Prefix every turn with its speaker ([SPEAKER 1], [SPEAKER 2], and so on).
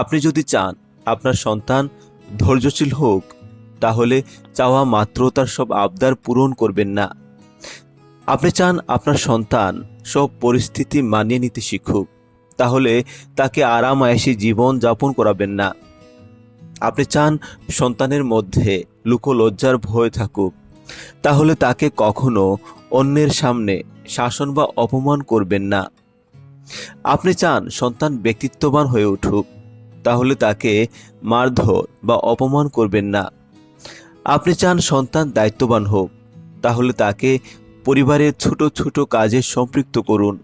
[SPEAKER 1] আপনি যদি চান আপনার সন্তান ধৈর্যশীল হোক, তাহলে চাওয়া মাত্র তার সব আবদার পূরণ করবেন না। আপনি চান আপনার সন্তান সব পরিস্থিতি মানিয়ে নিতে শিখুক, তাহলে তাকে আরাম আয়েসি জীবন যাপন করাবেন না। আপনি চান সন্তানের মধ্যে লুকোলজ্জার ভয় থাকুক, তাহলে তাকে কখনো অন্যের সামনে শাসন বা অপমান করবেন না। আপনি চান সন্তান ব্যক্তিত্ববান হয়ে উঠুক তাহলে তাকে মারধর বা অপমান করবেন না। আপনি চান সন্তান দায়িত্ববান হোক, তাহলে তাকে পরিবারের ছোট ছোট কাজে সম্পৃক্ত করুন।